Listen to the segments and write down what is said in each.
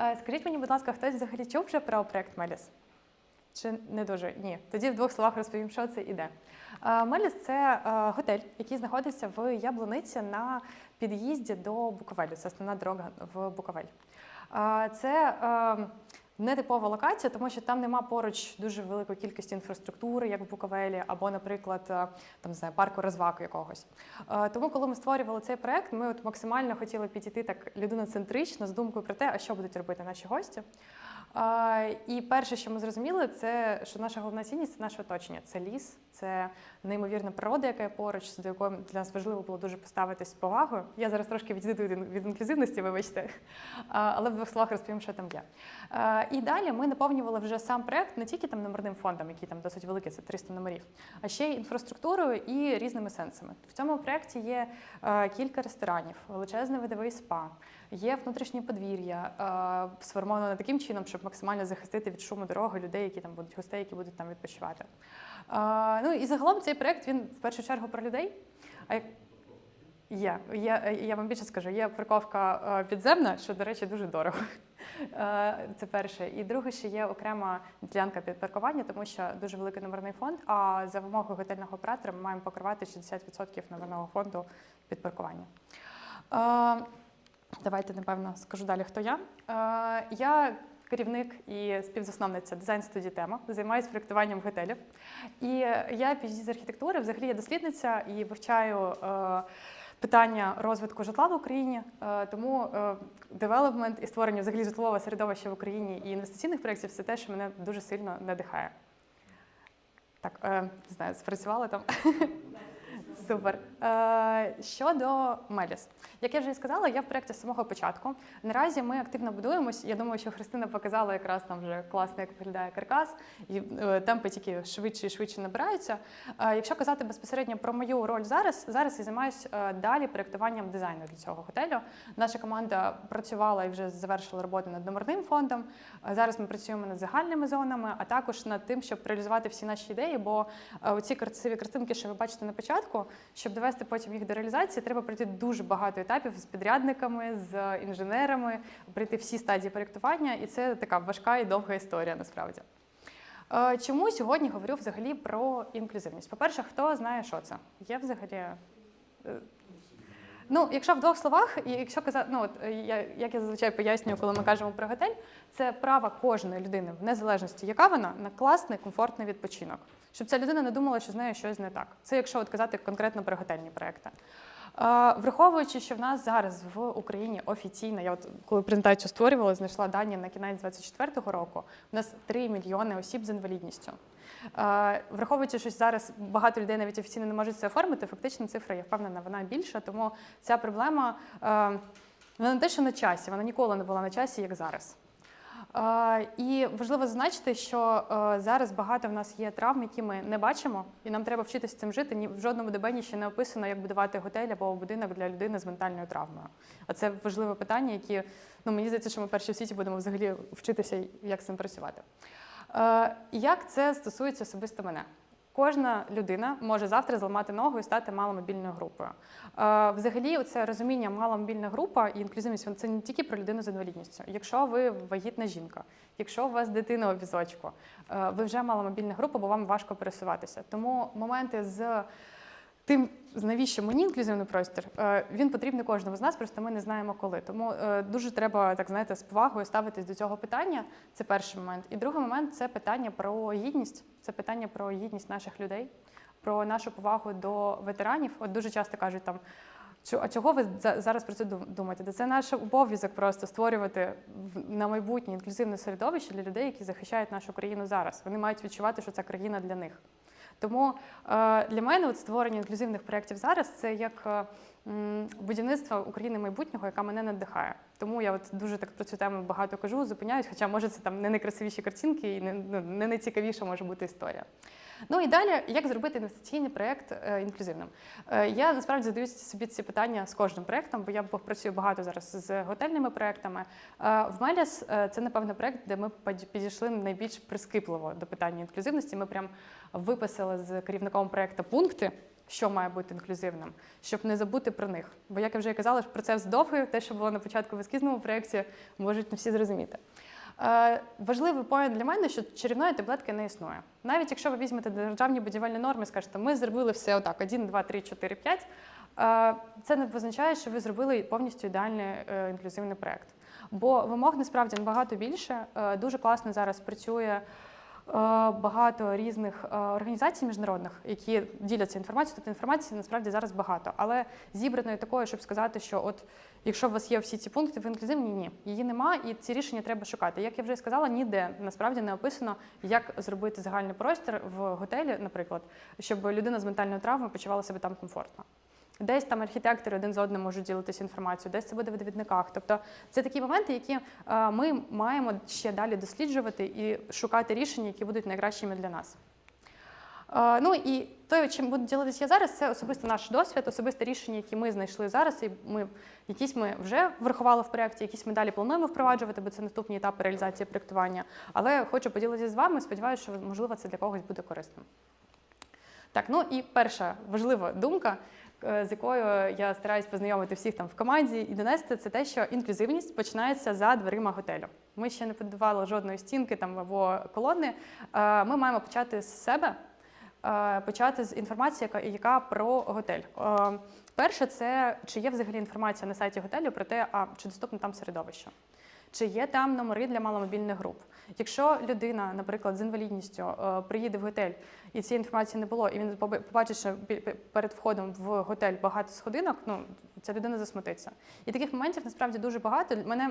Е, Скажіть мені, будь ласка, хтось взагалі чув вже про проект Меліс? Чи не дуже? Ні. Тоді в двох словах розповім, що це і де. Меліс це е, готель, який знаходиться в Яблуниці на під'їзді до Буковелю. Це основна дорога в Буковель. Е, Це е, нетипова локація, тому що там нема поруч дуже великої кількості інфраструктури, як в Буковелі, або, наприклад, е, там не знаю, парку розваг якогось. Е, Тому, коли ми створювали цей проект, ми от максимально хотіли підійти так людиноцентрично з думкою про те, а що будуть робити наші гості. Е, І перше, що ми зрозуміли, це що наша головна цінність це наше оточення. Це ліс, це неймовірна природа, яка є поруч, до якої для нас важливо було дуже поставитись з повагою. Я зараз трошки відійду від, інклюзивності, вибачте, але в двох словах розповім, що там є. І далі ми наповнювали вже сам проект не тільки там номерним фондом, який там досить великий, це 300 номерів, а ще й інфраструктурою і різними сенсами. В цьому проєкті є кілька ресторанів, величезний видовий спа, є внутрішнє подвір'я, сформоване таким чином, щоб максимально захистити від шуму дороги людей, які там будуть гостей, які будуть там відпочивати. Ну і загалом цей проект він в першу чергу про людей. А як Є, є, я вам більше скажу, є парковка е, підземна, що, до речі, дуже дорого. Е, Це перше. І друге, ще є окрема ділянка під паркування, тому що дуже великий номерний фонд. А за вимогою готельного оператора ми маємо покривати 60% номерного фонду під паркування. Е, Давайте, напевно, скажу далі, хто я. Я керівник і співзасновниця дизайн студії тема, займаюся проєктуванням готелів. І я PhD з архітектури, взагалі я дослідниця і вивчаю е, питання розвитку житла в Україні. Е, Тому е, девелопмент і створення взагалі житлового середовища в Україні і інвестиційних проєктів це те, що мене дуже сильно надихає. Так, не знаю, спрацювала там. Супер. Е, щодо Меліс, як я вже і сказала, я в проєкті з самого початку. Наразі ми активно будуємось. Я думаю, що Христина показала якраз там вже класно, як виглядає каркас, і е, темпи тільки швидше і швидше набираються. Е, якщо казати безпосередньо про мою роль зараз, зараз я займаюся е, далі проєктуванням дизайну для цього готелю. Наша команда працювала і вже завершила роботу над номерним фондом. Е, Зараз ми працюємо над загальними зонами, а також над тим, щоб реалізувати всі наші ідеї. Бо е, оці красиві картинки, що ви бачите на початку, щоб довести потім їх до реалізації, треба пройти дуже багато етапів з підрядниками, з інженерами, пройти всі стадії проєктування, і це така важка і довга історія насправді. Е, Чому сьогодні говорю взагалі про інклюзивність? По-перше, хто знає, що це? Є взагалі. е, Ну, якщо в двох словах, якщо казати, ну от е, я як я зазвичай пояснюю, коли ми кажемо про готель, це право кожної людини, в незалежності, яка вона, на класний, комфортний відпочинок. Щоб ця людина не думала, що з нею щось не так. Це якщо от казати конкретно про готельні проекти. Враховуючи, що в нас зараз в Україні офіційно, я от коли презентацію створювала, знайшла дані на кінець 24-го року. У нас 3 мільйони осіб з інвалідністю. Враховуючи, що зараз багато людей навіть офіційно не можуть це оформити, фактично цифра, я впевнена, вона більша. Тому ця проблема вона не те, що на часі, вона ніколи не була на часі, як зараз. І важливо зазначити, що е, зараз багато в нас є травм, які ми не бачимо, і нам треба вчитися цим жити. Ні в жодному ДБНі ще не описано, як будувати готель або будинок для людини з ментальною травмою. А це важливе питання, які ну мені здається, що ми перші в світі будемо взагалі вчитися, як з цим працювати. Е, Як це стосується особисто мене? Кожна людина може завтра зламати ногу і стати маломобільною групою. Е, Взагалі, це розуміння маломобільна група і інклюзивність це не тільки про людину з інвалідністю. Якщо ви вагітна жінка, якщо у вас дитина у візочку, е, ви вже маломобільна група, бо вам важко пересуватися. Тому моменти з тим, навіщо мені інклюзивний простір, е, він потрібний кожному з нас, просто ми не знаємо коли. Тому е, дуже треба так знаєте, з повагою ставитись до цього питання. Це перший момент. І другий момент це питання про гідність. Це питання про гідність наших людей, про нашу повагу до ветеранів. От дуже часто кажуть там. «Чо- А чого ви за- зараз про це дум- думаєте? Це наш обов'язок просто створювати на майбутнє інклюзивне середовище для людей, які захищають нашу країну зараз. Вони мають відчувати, що ця країна для них. Тому е, для мене от створення інклюзивних проєктів зараз це як е, будівництво України майбутнього, яка мене надихає. Тому я от дуже так про цю тему багато кажу, зупиняюсь, хоча може це там не найкрасивіші картинки і не, ну, не найцікавіша може бути історія. Ну і далі, як зробити інвестиційний проєкт е, інклюзивним? Е, я насправді задаюся собі ці питання з кожним проєктом, бо я працюю багато зараз з готельними проєктами. Е, в Меліс е, це, напевно, проєкт, де ми підійшли найбільш прискіпливо до питання інклюзивності. Ми прям виписали з керівником проєкту пункти. Що має бути інклюзивним, щоб не забути про них. Бо, як я вже казала, процес довгий, те, що було на початку в ескізному проєкті, можуть не всі зрозуміти. Е, важливий поінт для мене, що чарівної таблетки не існує. Навіть якщо ви візьмете державні будівельні норми, скажете, ми зробили все отак: 1, 2, 3, 4, 5, е, це не означає, що ви зробили повністю ідеальний е, інклюзивний проєкт. Бо вимог насправді набагато більше. Е, Дуже класно зараз працює багато різних е, організацій міжнародних, які діляться інформацією. Тобто інформації насправді зараз багато. Але зібраної такої, щоб сказати, що от якщо у вас є всі ці пункти в інклюзивній, ні, її нема, і ці рішення треба шукати. Як я вже сказала, ніде насправді не описано, як зробити загальний простір в готелі, наприклад, щоб людина з ментальною травмою почувала себе там комфортно. Десь там архітектори один з одним можуть ділитися інформацією, десь це буде в довідниках. Тобто це такі моменти, які е, ми маємо ще далі досліджувати і шукати рішення, які будуть найкращими для нас. Е, Ну і те, чим буду ділитися зараз, це особисто наш досвід, особисте рішення, які ми знайшли зараз. І ми якісь ми вже врахували в проєкті, якісь ми далі плануємо впроваджувати, бо це наступні етапи реалізації проєктування. Але хочу поділитися з вами. Сподіваюся, що можливо це для когось буде корисним. Так, ну і перша важлива думка, з якою я стараюсь познайомити всіх там в команді і донести, це те, що інклюзивність починається за дверима готелю. Ми ще не побудували жодної стінки там або колони. Е, Ми маємо почати з себе, е, почати з інформації, яка, яка про готель. Е, Перше, це чи є взагалі інформація на сайті готелю про те, а чи доступне там середовище. Чи є там номери для маломобільних груп? Якщо людина, наприклад, з інвалідністю е, приїде в готель і цієї інформації не було, і він побачить, що перед входом в готель багато сходинок, ну ця людина засмутиться. І таких моментів насправді дуже багато. Мене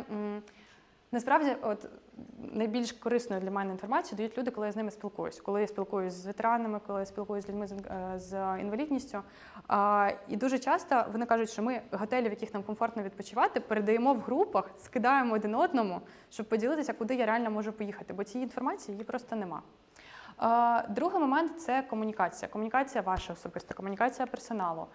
насправді, от найбільш корисною для мене інформацією дають люди, коли я з ними спілкуюсь. Коли я спілкуюсь з ветеранами, коли я спілкуюсь з людьми з, е, інвалідністю. І дуже часто вони кажуть, що ми готелі, в яких нам комфортно відпочивати, передаємо в групах, скидаємо один одному, щоб поділитися, куди я реально можу поїхати, бо цієї інформації її просто нема. Другий момент це комунікація. Комунікація ваша особиста, комунікація персоналу.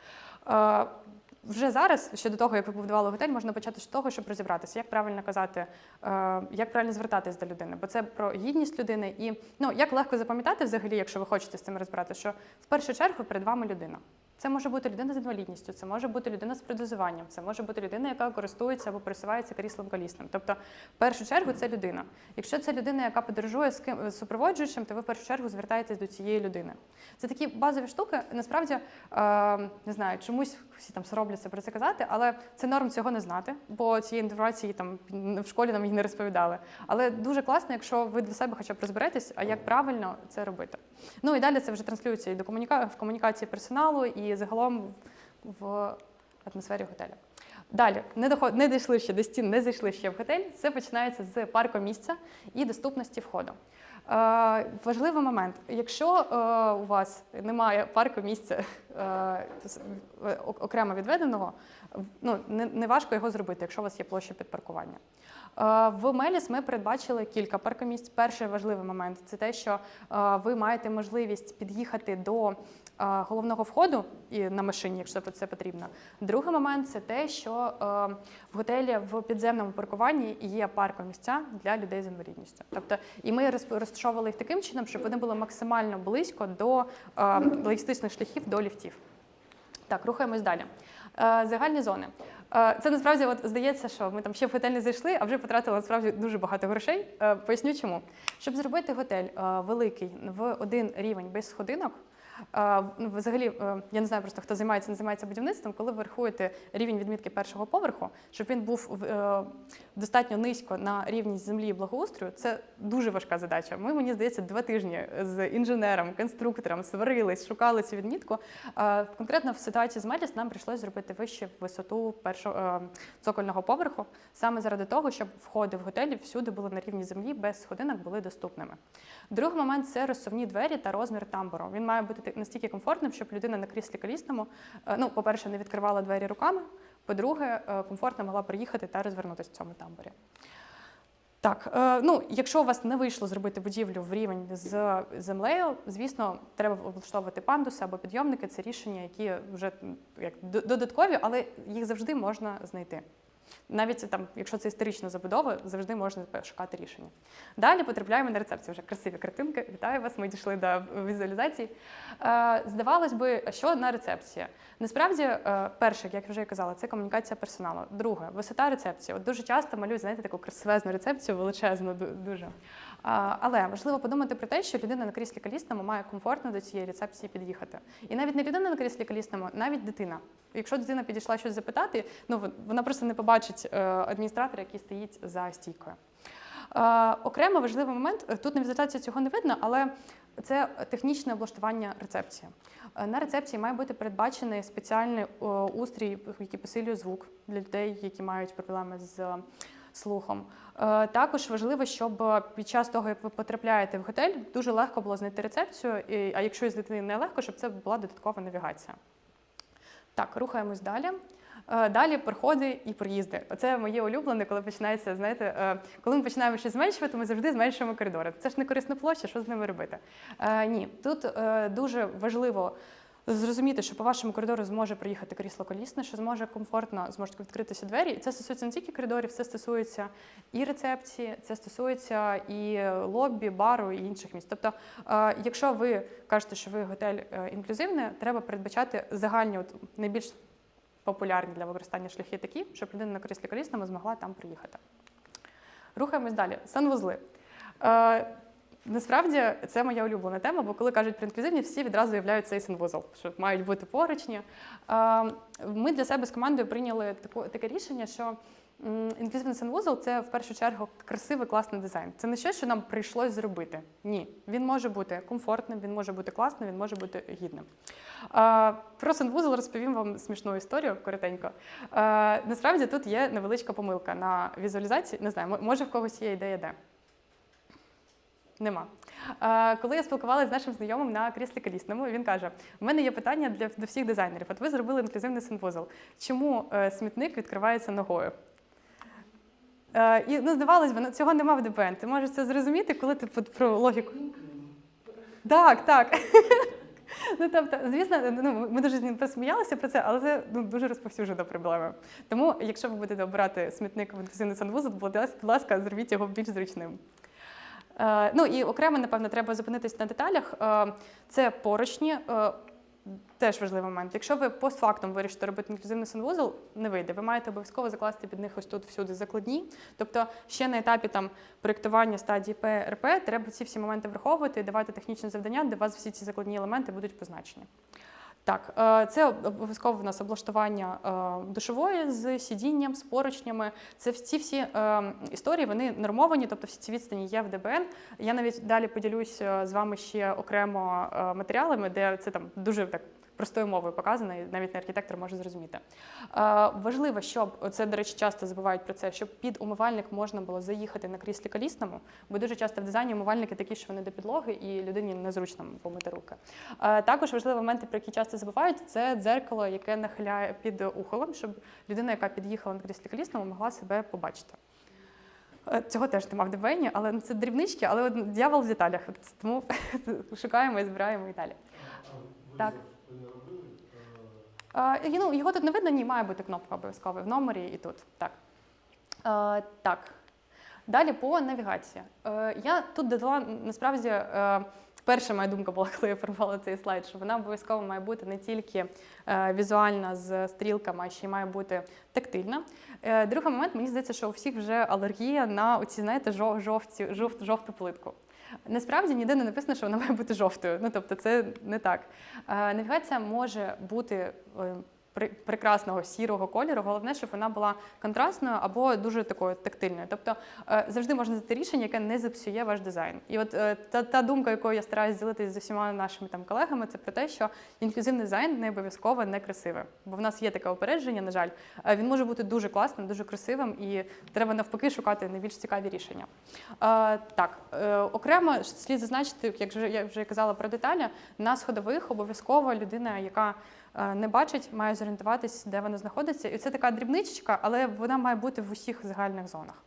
Вже зараз, ще до того, як ви побудували готель, можна почати з того, щоб розібратися, як правильно казати, е, як правильно звертатись до людини, бо це про гідність людини і ну як легко запам'ятати взагалі, якщо ви хочете з цим розбиратися, що в першу чергу перед вами людина. Це може бути людина з інвалідністю, це може бути людина з предозуванням, це може бути людина, яка користується або пересувається кріслом колісним. Тобто, в першу чергу, це людина. Якщо це людина, яка подорожує з ким супроводжуючим, то ви в першу чергу звертаєтесь до цієї людини. Це такі базові штуки. Насправді е, не знаю, чомусь всі там соромляться про це казати, але це норм цього не знати, бо цієї інформації там в школі нам її не розповідали. Але дуже класно, якщо ви для себе хоча б розберетесь, а як правильно це робити. Ну і далі це вже транслюється і до комуніка... в комунікації персоналу, і загалом в атмосфері готелю. Далі не доход... не дійшли ще до стін, не зайшли ще в готель. Це починається з парку місця і доступності входу. Е, важливий момент. Якщо е, у вас немає парку місця е, окремо відведеного, ну не, не важко його зробити, якщо у вас є площа під паркування. Е, В Меліс ми передбачили кілька паркомісць. Перший важливий момент це те, що е, ви маєте можливість під'їхати до е, головного входу і на машині, якщо це потрібно. Другий момент це те, що в готелі в підземному паркуванні є паркомісця для людей з інвалідністю. Тобто, і ми розташовували їх таким чином, щоб вони були максимально близько до логістичних шляхів до ліфтів. Так, рухаємось далі. Загальні зони. Це насправді от здається, що ми там ще в готель не зайшли, а вже потратили насправді дуже багато грошей. Е, Поясню чому. Щоб зробити готель е, великий в один рівень без сходинок. Ну, Взагалі, е, я не знаю просто хто займається, не займається будівництвом, коли ви рахуєте рівень відмітки першого поверху, щоб він був е, достатньо низько на рівні землі і благоустрою, це дуже важка задача. Ми, мені здається, два тижні з інженером, конструктором сварились, шукали цю відмітку. Конкретно в ситуації з Меліс нам прийшлось зробити вище висоту першого е, цокольного поверху, саме заради того, щоб входи в готелі всюди були на рівні землі, без сходинок були доступними. Другий момент це розсувні двері та розмір тамбуру. Він має бути так- настільки комфортним, щоб людина на кріслі колісному, е, ну, по-перше, не відкривала двері руками. По-друге, е, комфортно могла приїхати та розвернутися в цьому тамбурі. Так, е, ну якщо у вас не вийшло зробити будівлю в рівень з землею, звісно, треба облаштовувати пандуси або підйомники. Це рішення, які вже як додаткові, але їх завжди можна знайти. Навіть там, якщо це історична забудова, завжди можна шукати рішення. Далі потрапляємо на рецепцію. Вже красиві картинки. Вітаю вас. Ми дійшли до візуалізації. Е, Здавалось би, що одна рецепція. Насправді, е, перше, як я вже казала, це комунікація персоналу. Друге, висота рецепції. От дуже часто малюють, знаєте, таку красивезну рецепцію, величезну, дуже. Але важливо подумати про те, що людина на кріслі колісному має комфортно до цієї рецепції під'їхати. І навіть не людина на кріслі колісному, навіть дитина. Якщо дитина підійшла щось запитати, ну вона просто не побачить е, адміністратора, який стоїть за стійкою. Е, Окремо важливий момент е, тут на візитації цього не видно, але це технічне облаштування рецепції. На рецепції має бути передбачений спеціальний устрій, який посилює звук для людей, які мають проблеми з слухом. Також важливо, щоб під час того, як ви потрапляєте в готель, дуже легко було знайти рецепцію, а якщо з дитини не легко, щоб це була додаткова навігація. Так, рухаємось далі. Е, Далі проходи і проїзди. Оце моє улюблене, коли починається, знаєте, е, коли ми починаємо щось зменшувати, ми завжди зменшуємо коридори. Це ж не корисна площа, що з ними робити? Е, Ні, тут дуже важливо зрозуміти, що по вашому коридору зможе проїхати крісло колісне, що зможе комфортно зможуть відкритися двері. І це стосується не тільки коридорів, це стосується і рецепції, це стосується і лоббі, бару і інших місць. Тобто, якщо ви кажете, що ви готель е, інклюзивний, треба передбачати загальні, от найбільш популярні для використання шляхи такі, щоб людина на кріслі колісному змогла там приїхати. Рухаємось далі. Санвузли. Е, насправді це моя улюблена тема, бо коли кажуть про інклюзивні, всі відразу уявляють цей санвузол, що мають бути поручні. Е, ми для себе з командою прийняли таку, таке рішення, що інклюзивний санвузол це в першу чергу красивий класний дизайн. Це не щось, що нам прийшлось зробити. Ні, він може бути комфортним, він може бути класним, він може бути гідним. Про санвузол розповім вам смішну історію коротенько. Насправді тут є невеличка помилка на візуалізації. Не знаю, може в когось є ідея де. Нема. Коли я спілкувалася з нашим знайомим на кріслі колісному, він каже: у мене є питання для до всіх дизайнерів. От ви зробили інклюзивний санвузол. Чому е, смітник відкривається ногою? Е, І ну, здавалось би, ну, цього нема в ДПН. Ти можеш це зрозуміти, коли ти про логіку. Так, так. Ну, тобто, звісно, ну, ми дуже з ним посміялися про це, але це ну, дуже розповсюджена проблема. Тому, якщо ви будете обирати смітник в інклюзивний санвузол, будь ласка, зробіть його більш зручним. Е, ну і окремо, напевно, треба зупинитись на деталях. Е, це поручні. Е, Теж важливий момент. Якщо ви постфактом вирішите робити інклюзивний санвузол, не вийде. Ви маєте обов'язково закласти під них ось тут всюди закладні. Тобто ще на етапі там проєктування стадії ПРП треба ці всі моменти враховувати і давати технічне завдання, де у вас всі ці закладні елементи будуть позначені. Так, е, це обов'язково в нас облаштування е, душової з сидінням, з поручнями. Це ці всі е, історії вони нормовані, тобто всі ці відстані є в ДБН. Я навіть далі поділюсь з вами ще окремо матеріалами, де це там дуже так. Простою мовою показано, і навіть не архітектор може зрозуміти. Е, важливо, щоб це, до речі, часто забувають про це, щоб під умивальник можна було заїхати на кріслі колісному, бо дуже часто в дизайні умивальники такі, що вони до підлоги, і людині незручно помити руки. Е, Також важливі моменти, про які часто забувають, це дзеркало, яке нахиляє під ухолом, щоб людина, яка під'їхала на кріслі колісному, могла себе побачити. Е, Цього теж нема в ДВНі, але ну, це дрібнички, але дьявол в деталях. Тому шукаємо і збираємо і далі. Так. Ну, його тут не видно, ні, має бути кнопка обов'язково в номері і тут. Так. Так. Далі по навігації. Е, я тут додала насправді. Е, Перша моя думка була, коли я формувала цей слайд, що вона обов'язково має бути не тільки е, візуальна з стрілками, а ще й має бути тактильна. Е, другий момент, мені здається, що у всіх вже алергія на оці, знаєте, жовті, жовт, жовту плитку. Насправді ніде не написано, що вона має бути жовтою. Ну тобто, це не так. Е, навігація може бути е, прекрасного сірого кольору. Головне, щоб вона була контрастною або дуже такою тактильною. Тобто е, завжди можна знайти рішення, яке не зіпсує ваш дизайн. І от е, та, та думка, якою я стараюся ділитися з усіма нашими там колегами, це про те, що інклюзивний дизайн не обов'язково не красивий. Бо в нас є таке опередження, на жаль, Е, він може бути дуже класним, дуже красивим, і треба навпаки шукати найбільш цікаві рішення. Так, окремо слід зазначити, як вже я вже казала про деталі, на сходових обов'язково людина, яка не бачить, має зорієнтуватись, де вона знаходиться. І це така дрібничка, але вона має бути в усіх загальних зонах.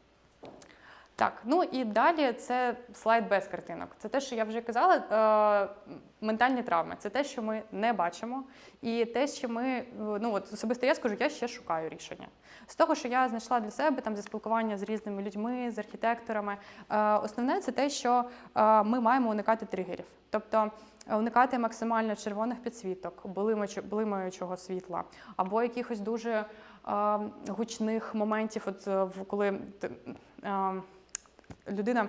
Так, ну і далі це слайд без картинок. Це те, що я вже казала, е, ментальні травми. Це те, що ми не бачимо, і те, що ми, е, ну от особисто я скажу, я ще шукаю рішення. З того, що я знайшла для себе там зі спілкування з різними людьми, з архітекторами, е, основне це те, що е, ми маємо уникати тригерів. Тобто е, уникати максимально червоних підсвіток, блимаючо- блимаючого світла, або якихось дуже е, гучних моментів, от е, коли е, людина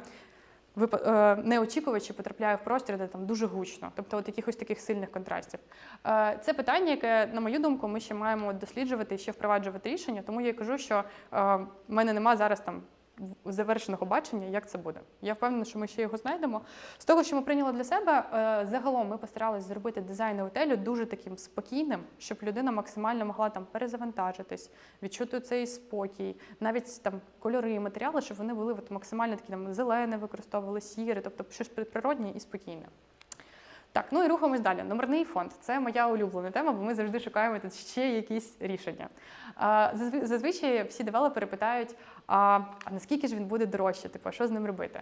е, не очікуючи потрапляє в простір, де там дуже гучно, тобто от якихось таких сильних контрастів. Е, Це питання, яке, на мою думку, ми ще маємо досліджувати і ще впроваджувати рішення. Тому я кажу, що е, в мене нема зараз там завершеного бачення, як це буде. Я впевнена, що ми ще його знайдемо. З того, що ми прийняли для себе, е, загалом ми постаралися зробити дизайн готелю дуже таким спокійним, щоб людина максимально могла там перезавантажитись, відчути цей спокій, навіть там кольори, і матеріали, щоб вони були от, максимально такі там зелене, використовували сіре, тобто щось природнє і спокійне. Так, ну і рухаємось далі. Номерний фонд це моя улюблена тема, бо ми завжди шукаємо тут ще якісь рішення. Зазвичай всі девелопери питають, а, а наскільки ж він буде дорожче, типу, що з ним робити?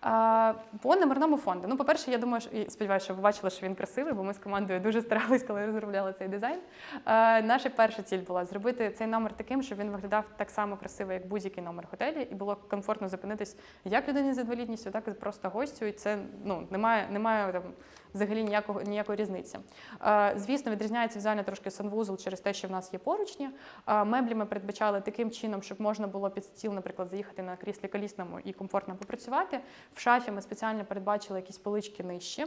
А, По номерному фонду. Ну, по-перше, я думаю, що, і сподіваюся, що ви бачили, що він красивий, бо ми з командою дуже старались, коли розробляли цей дизайн. А, Наша перша ціль була зробити цей номер таким, щоб він виглядав так само красиво, як будь-який номер готелі, і було комфортно зупинитись як людині з інвалідністю, так і просто гостю. І це ну, немає, немає там взагалі ніякого ніякої різниці. Е, Звісно, відрізняється візуально трошки санвузол через те, що в нас є поручні. Е, Меблі ми передбачали таким чином, щоб можна було під стіл, наприклад, заїхати на кріслі колісному і комфортно попрацювати. В шафі ми спеціально передбачили якісь полички нижчі.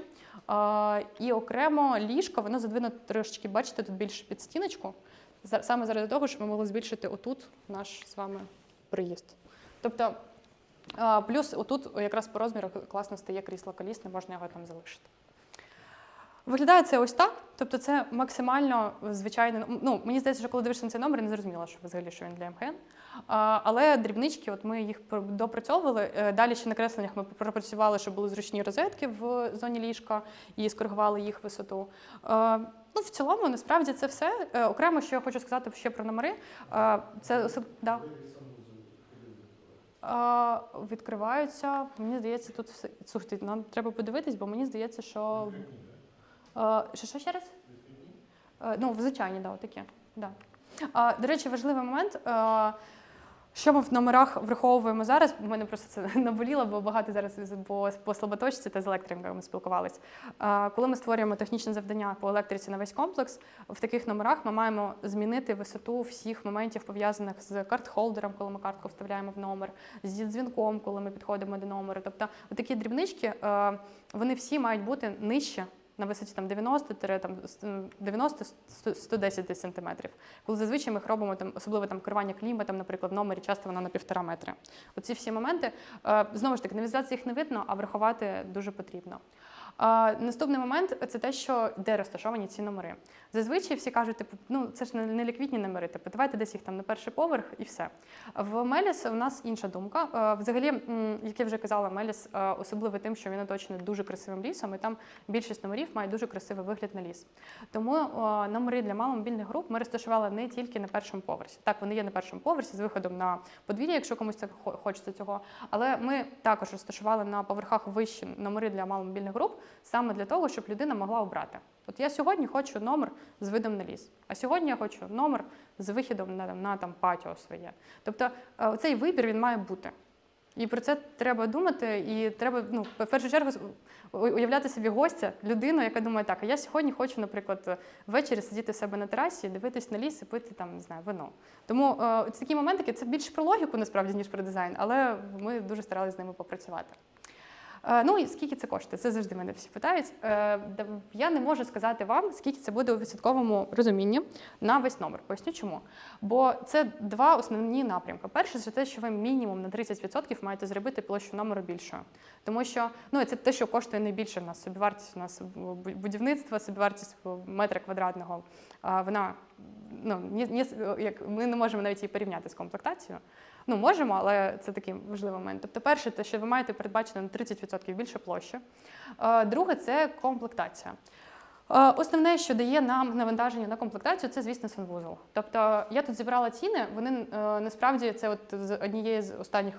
І окремо ліжко, воно задвинуто трошечки, бачите, тут більше під стіночку. Саме заради того, щоб ми могли збільшити отут наш з вами приїзд. Тобто, плюс отут якраз по розміру класно стає крісло колісне, можна його там залишити. Виглядає це ось так. Тобто це максимально звичайно. Ну, мені здається, що коли дивишся на цей номер, не зрозуміло, що взагалі що він для МХН. А, але дрібнички, от ми їх пр- допрацьовували. Е, Далі ще на кресленнях ми пропрацювали, щоб були зручні розетки в зоні ліжка і скоригували їх висоту. Е, Ну, в цілому, насправді це все. Е, Окремо, що я хочу сказати ще про номери. Це особ... да. Відкриваються. Мені здається, тут все. Слухайте, нам треба подивитись, бо мені здається, що. Е, Що, що ще раз? Е, Ну, в звичайні, да, отакі. Да. До речі, важливий момент. е, Що ми в номерах враховуємо зараз? У мене просто це наболіло, бо багато зараз по, по слаботочці та з електриками ми спілкувалися. Коли ми створюємо технічне завдання по електриці на весь комплекс, в таких номерах ми маємо змінити висоту всіх моментів, пов'язаних з карт-холдером, коли ми картку вставляємо в номер, зі дзвінком, коли ми підходимо до номеру. Тобто, такі дрібнички, вони всі мають бути нижче на висоті там 90 там 90-110 сантиметрів. Коли зазвичай ми їх робимо там, особливо там керування кліматом, наприклад, в номері часто вона на півтора метри. Оці всі моменти е, знову ж таки на візуалізації їх не видно, а врахувати дуже потрібно. Наступний момент це те, що де розташовані ці номери. Зазвичай всі кажуть, типу, ну це ж не, ліквідні номери, типу, давайте десь їх там на перший поверх і все. В Меліс у нас інша думка. Е, Взагалі, як я вже казала, Меліс е, особливий тим, що він оточений дуже красивим лісом, і там більшість номерів має дуже красивий вигляд на ліс. Тому е, номери для маломобільних груп ми розташували не тільки на першому поверсі. Так, вони є на першому поверсі з виходом на подвір'я, якщо комусь це хочеться цього. Але ми також розташували на поверхах вищі номери для маломобільних груп, саме для того, щоб людина могла обрати. От я сьогодні хочу номер з видом на ліс, а сьогодні я хочу номер з вихідом на, на там патіо своє. Тобто е, цей вибір він має бути. І про це треба думати, і треба ну, в першу чергу уявляти собі гостя, людину, яка думає, так, а я сьогодні хочу, наприклад, ввечері сидіти в себе на терасі, дивитись на ліс і пити там, не знаю, вино. Тому е, такі моментики це більше про логіку, насправді, ніж про дизайн, але ми дуже старалися з ними попрацювати. Е, Ну і скільки це коштує? Це завжди мене всі питають. Е, Я не можу сказати вам, скільки це буде у відсотковому розумінні на весь номер. Поясню чому. Бо це два основні напрямки. Перше, це те, що ви мінімум на 30% маєте зробити площу номеру більшою. Тому що ну, це те, що коштує найбільше в нас. Собівартість у нас будівництва, собівартість метра квадратного. Вона ну, ні, ні, як, ми не можемо навіть її порівняти з комплектацією. Ну, можемо, але це такий важливий момент. Тобто, перше, те, що ви маєте передбачити на 30% більше площі. Е, Друге, це комплектація. Е, Основне, що дає нам навантаження на комплектацію, це, звісно, санвузол. Тобто я тут зібрала ціни, вони е, насправді це от з однієї з останніх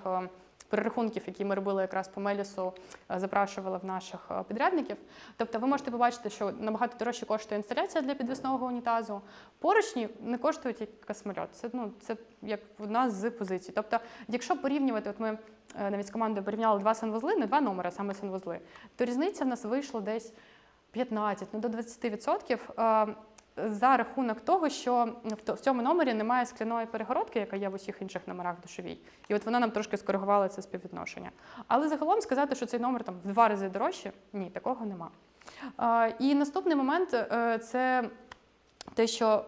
перерахунків, які ми робили якраз по Мелісу, е, запрашували в наших е, підрядників. Тобто ви можете побачити, що набагато дорожче коштує інсталяція для підвісного унітазу. Поручні не коштують як космольот. Це ну це як одна з позицій. Тобто, якщо порівнювати, от ми е, навіть з командою порівняли два санвузли, не два номери, а саме санвузли, то різниця в нас вийшла десь 15, ну до 20%. За рахунок того, що в цьому номері немає скляної перегородки, яка є в усіх інших номерах в душовій. І от вона нам трошки скоригувала це співвідношення. Але загалом сказати, що цей номер там в два рази дорожче, ні, такого нема. І наступний момент е, це те, що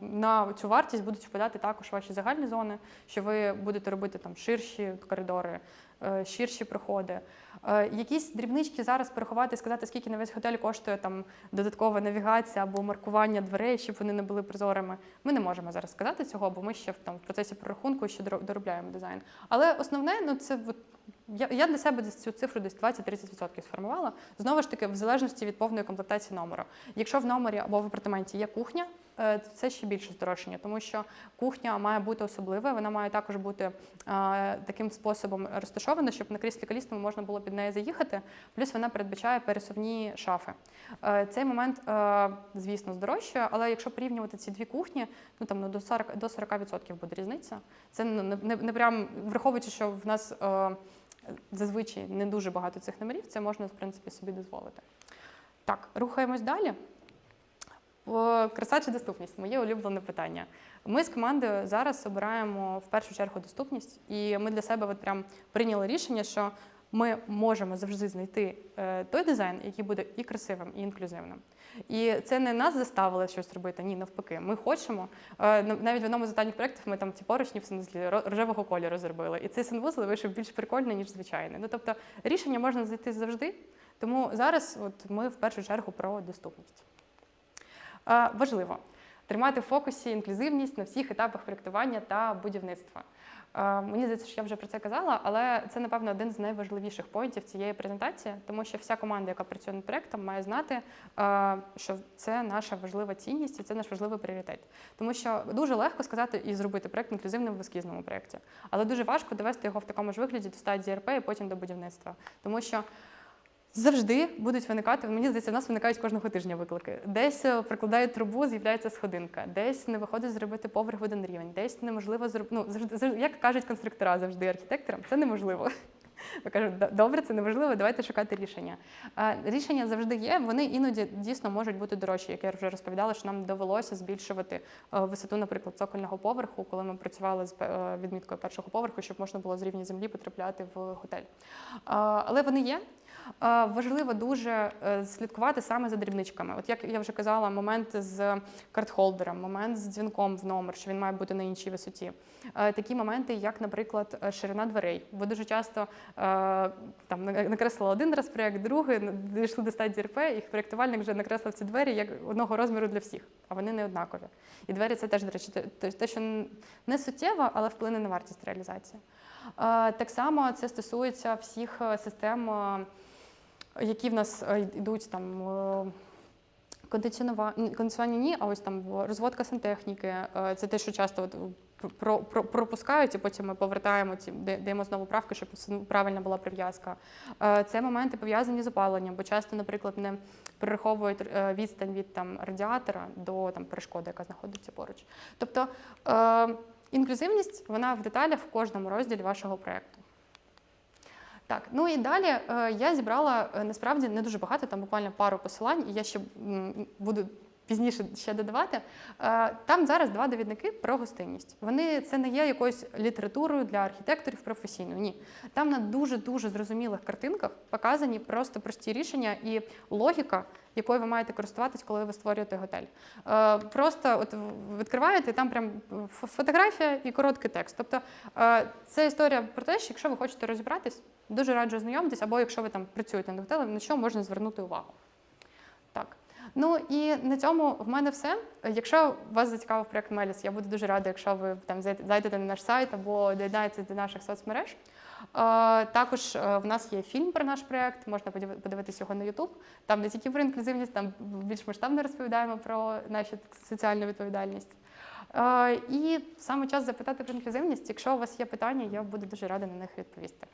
на цю вартість будуть впадати також ваші загальні зони, що ви будете робити там ширші коридори, е, ширші проходи. Е, Якісь дрібнички зараз порахувати, сказати, скільки на весь готель коштує там додаткова навігація або маркування дверей, щоб вони не були прозорими. Ми не можемо зараз сказати цього, бо ми ще там в процесі прорахунку ще доробляємо дизайн. Але основне, ну це от, я, я для себе десь цю цифру десь 20-30% сформувала. Знову ж таки, в залежності від повної комплектації номеру. Якщо в номері або в апартаменті є кухня, це ще більше здорожчання, тому що кухня має бути особливою, вона має також бути е, таким способом розташована, щоб на кріслі колісному можна було під неї заїхати. Плюс вона передбачає пересувні шафи. Е, Цей момент, е, звісно, здорожчує, але якщо порівнювати ці дві кухні, ну там ну, до 40%, до 40% буде різниця. Це не, не, не прям враховуючи, що в нас. е, Зазвичай не дуже багато цих номерів, це можна в принципі собі дозволити. Так, рухаємось далі. Краса чи доступність моє улюблене питання. Ми з командою зараз обираємо в першу чергу доступність, і ми для себе от прям прийняли рішення, що ми можемо завжди знайти е, той дизайн, який буде і красивим, і інклюзивним. І це не нас заставили щось робити, ні, навпаки. Ми хочемо. Е, Навіть в одному з останніх проєктів ми там ці поручні в санвузлі рожевого кольору зробили. І цей санвузол вийшов більш прикольний, ніж звичайний. Ну тобто рішення можна знайти завжди. Тому зараз от ми в першу чергу про доступність. Е, Важливо тримати в фокусі інклюзивність на всіх етапах проєктування та будівництва. Е, Мені здається, що я вже про це казала, але це, напевно, один з найважливіших поінтів цієї презентації, тому що вся команда, яка працює над проєктом, має знати, е, що це наша важлива цінність і це наш важливий пріоритет. Тому що дуже легко сказати і зробити проєкт інклюзивним в ескізному проєкті, але дуже важко довести його в такому ж вигляді до стадії РП і потім до будівництва. Тому що Завжди будуть виникати, мені здається, в нас виникають кожного тижня виклики. Десь е, прикладають трубу, з'являється сходинка, десь не виходить зробити поверх в один рівень, десь неможливо зробити. Ну, завжди, завжди, як кажуть конструктора завжди архітекторам, це неможливо. Я кажу, «Да- добре, це неможливо, давайте шукати рішення. Рішення завжди є, вони іноді дійсно можуть бути дорожчі. Як я вже розповідала, що нам довелося збільшувати е, висоту, наприклад, цокольного поверху, коли ми працювали з е, відміткою першого поверху, щоб можна було з рівня землі потрапляти в готель. Але вони є. Е, Важливо дуже е, слідкувати саме за дрібничками. От як я вже казала, момент з картхолдером, момент з дзвінком в номер, що він має бути на іншій висоті. Е, Такі моменти, як, наприклад, ширина дверей. Бо дуже часто там на- накреслила один раз проєкт, другий дійшли до стадії РП, і проєктувальник вже накреслив ці двері як одного розміру для всіх, а вони не однакові. І двері це теж, до речі, те- що не суттєво, але вплине на вартість реалізації. Так само це стосується всіх систем. Які в нас е, йдуть там. е, кондиціонування ні, а ось там розводка сантехніки. е, Це те, що часто от про, про, пропускають, і потім ми повертаємо ці, да- даємо знову правки, щоб правильна була прив'язка. Це моменти пов'язані з опаленням, бо часто, наприклад, не перераховують відстань від там радіатора до там перешкоди, яка знаходиться поруч. Тобто інклюзивність вона в деталях в кожному розділі вашого проєкту. Так, ну і далі е, я зібрала е, насправді не дуже багато, там буквально пару посилань, і я ще буду пізніше ще додавати. Е, там зараз два довідники про гостинність. Вони це не є якоюсь літературою для архітекторів професійно. Ні, там на дуже дуже зрозумілих картинках показані просто прості рішення і логіка, якою ви маєте користуватись, коли ви створюєте готель. Е, просто от відкриваєте, і там прям фотографія і короткий текст. Тобто е, це історія про те, що якщо ви хочете розібратись, дуже раджу ознайомитись, або якщо ви там працюєте над готелем, на що можна звернути увагу. Ну і на цьому в мене все. Якщо вас зацікавив проект Меліс, я буду дуже рада, якщо ви там зайдете- на наш сайт або доєднаєтесь до наших соцмереж. Е, Також е, в нас є фільм про наш проект, можна подив- подивитись його на YouTube. Там не тільки про інклюзивність, там більш масштабно розповідаємо про нашу соціальну відповідальність. Е, І саме час запитати про інклюзивність. Якщо у вас є питання, я буду дуже рада на них відповісти.